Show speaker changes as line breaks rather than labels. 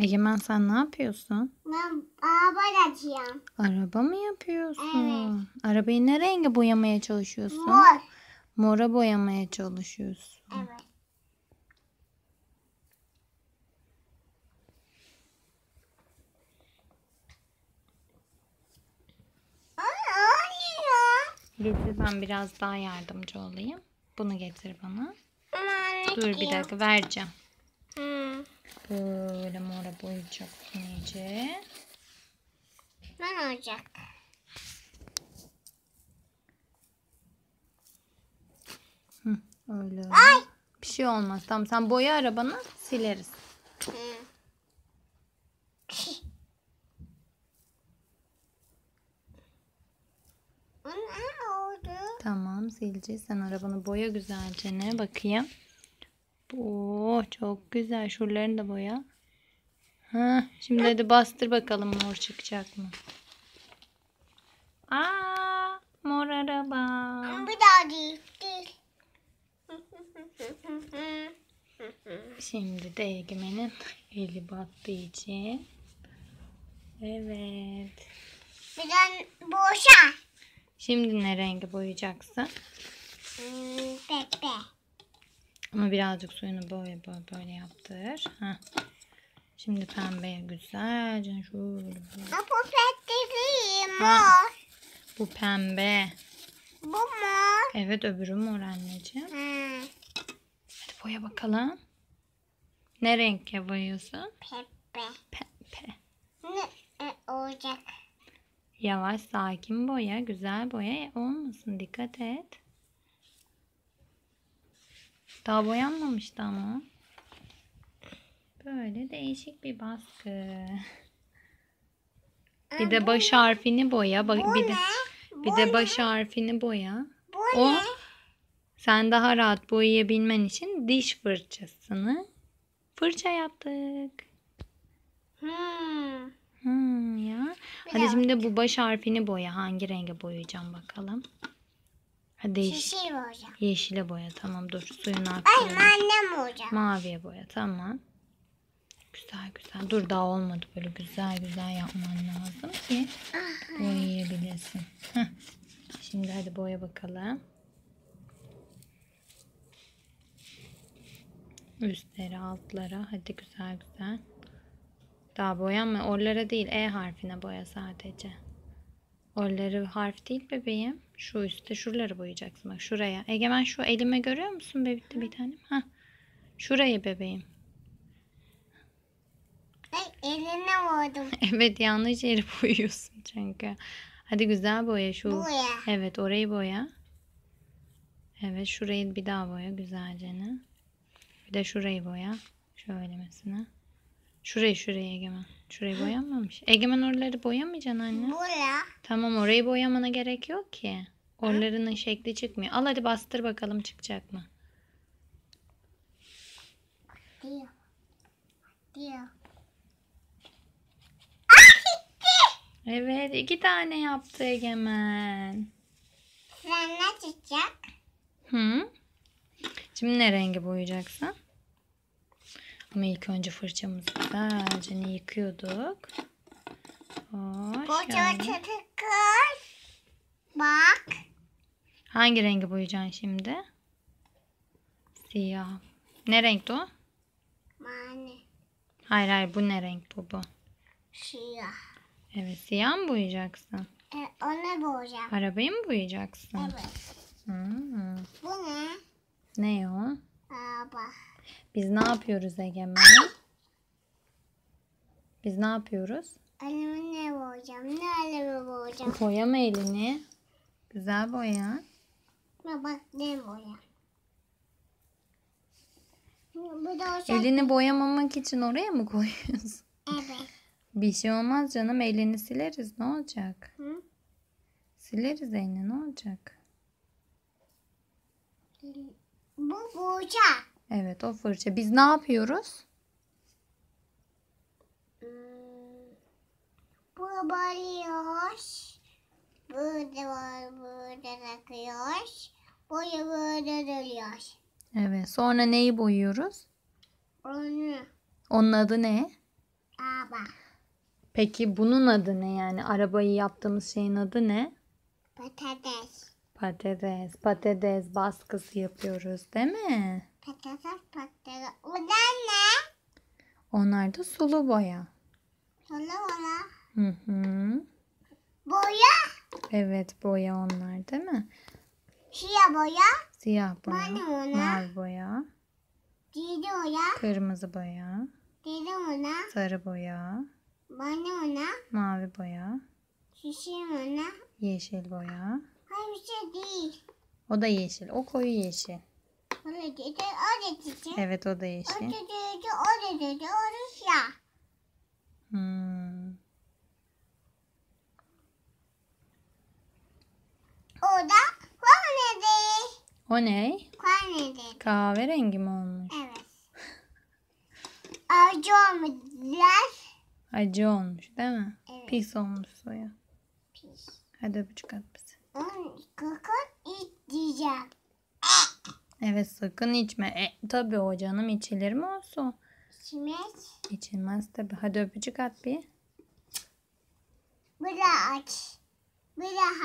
Egemen sen ne yapıyorsun?
Ben araba açıyorum.
Araba mı yapıyorsun? Arabayı ne renge boyamaya çalışıyorsun?
Mor.
Mora boyamaya çalışıyorsun.
Evet.
Getir ben biraz daha yardımcı olayım. Bunu getir bana. Dur bir dakika vereceğim.
Hı.
Böyle mora boyayacaksın iyice.
Ben olacak.
Hı, öyle.
Ay.
Bir şey olmaz. Tamam sen boya arabanı sileriz.
Hı.
Tamam sileceğiz. Sen arabanı boya güzelce ne bakayım. Oo çok güzel. Şuralarını da boya. Ha, şimdi hadi bastır bakalım mor çıkacak mı? Aa, mor araba.
Bir daha değil.
Şimdi de Egemen'in eli battığı için. Evet.
Bir de boşa.
Şimdi ne rengi boyayacaksın?
Hmm, Pepe.
Ama birazcık suyunu böyle böyle, böyle yaptır. Heh. Şimdi pembeye güzelce şöyle.
Bu popetleri
Ha.
mor.
Bu pembe.
Bu mor.
Evet öbürü mor anneciğim.
Hmm,
Hadi boya bakalım. Ne renk boyuyorsun?
Pepe.
Pembe.
Ne e, olacak?
Yavaş sakin boya. Güzel boya olmasın. Dikkat et. Daha boyanmamıştı ama. Böyle değişik bir baskı. Bir de baş harfini boya. Bir de bir de baş harfini boya. O sen daha rahat boyayabilmen için diş fırçasını fırça yaptık.
Hmm.
Hmm, ya. Hadi şimdi bu baş harfini boya. Hangi renge boyayacağım bakalım. Hadi yeş-
Şişir olacak.
yeşile boya. Tamam dur suyunu
Ay
aktaralım.
annem olacak.
Maviye boya. Tamam. Güzel güzel. Dur daha olmadı. Böyle güzel güzel yapman lazım ki boyayabilesin. Heh. Şimdi hadi boya bakalım. Üstleri altlara. Hadi güzel güzel. Daha boyanma. Orlara değil. E harfine boya sadece. Orları harf değil bebeğim. Şu üstte şuraları boyayacaksın. Bak şuraya. Egemen şu elime görüyor musun bebekte bir tanem? Hah. Şurayı bebeğim.
Ay eline vurdum.
Evet yanlış yeri boyuyorsun çünkü. Hadi güzel boya şu.
Boya.
Evet orayı boya. Evet şurayı bir daha boya güzelce. ne? Bir de şurayı boya. Şöyle mesela. Şurayı şurayı Egemen. Şurayı boyanmamış. Egemen oraları boyamayacaksın anne.
Buraya.
Tamam orayı boyamana gerek yok ki. Oralarının şekli çıkmıyor. Al hadi bastır bakalım çıkacak mı?
Diyor. Diyor.
Evet iki tane yaptı Egemen.
Sen ne çıkacak?
Hı? Şimdi ne rengi boyayacaksın? Ama ilk önce fırçamızı güzelce yıkıyorduk. Oo,
Koca
şöyle.
çocuklar. Bak.
Hangi rengi boyayacaksın şimdi? Siyah. Ne renkti o?
Mani.
Hayır hayır bu ne renk bu bu?
Siyah.
Evet siyah mı boyayacaksın?
E, onu boğacağım.
Arabayı mı boyayacaksın?
Evet.
Hmm.
Bu ne?
Ne o?
Araba.
Biz ne yapıyoruz Egemen? Biz ne yapıyoruz?
Elimi ne boğacağım? Ne elimi boğacağım?
Boyama elini. Güzel boya.
Bak ne boya.
Elini boyamamak için oraya mı koyuyorsun?
Evet.
Bir şey olmaz canım. Elini sileriz. Ne olacak?
Hı?
Sileriz elini. Ne olacak?
Bu boğacak.
Evet o fırça. Biz ne yapıyoruz?
Hmm. Bu balıyor. Burada var, burada takıyor. Boya böyle duruyor.
Evet. Sonra neyi boyuyoruz?
Onu
Onun adı ne?
Araba.
Peki bunun adı ne yani? Arabayı yaptığımız şeyin adı ne?
Patates.
Patates. Patates baskısı yapıyoruz değil mi?
Patates patates. O da ne?
Onlar da sulu boya.
Sola ola.
Hı hı.
Boya.
Evet boya onlar değil mi?
Siyah boya.
Siyah boya,
Mavi
boya,
Didi boya.
kırmızı boya,
Didi ona.
sarı boya,
Bana ona.
mavi boya,
Şişi ona.
yeşil boya.
Hayır bir şey değil.
O da yeşil. O koyu yeşil. Evet o da yeşil. Hmm.
O da değil.
O ne?
Dedi.
Kahverengi mi olmuş?
Evet. Acı olmadılar.
Acı olmuş değil mi?
Evet.
Pis olmuş soya.
Pis.
Hadi öpücük at bize.
Onun kakon içeceğim.
Evet sakın içme. E, tabii o canım içilir mi o su?
Simet.
İçilmez tabii. Hadi öpücük at bir.
Bırak. Bırak.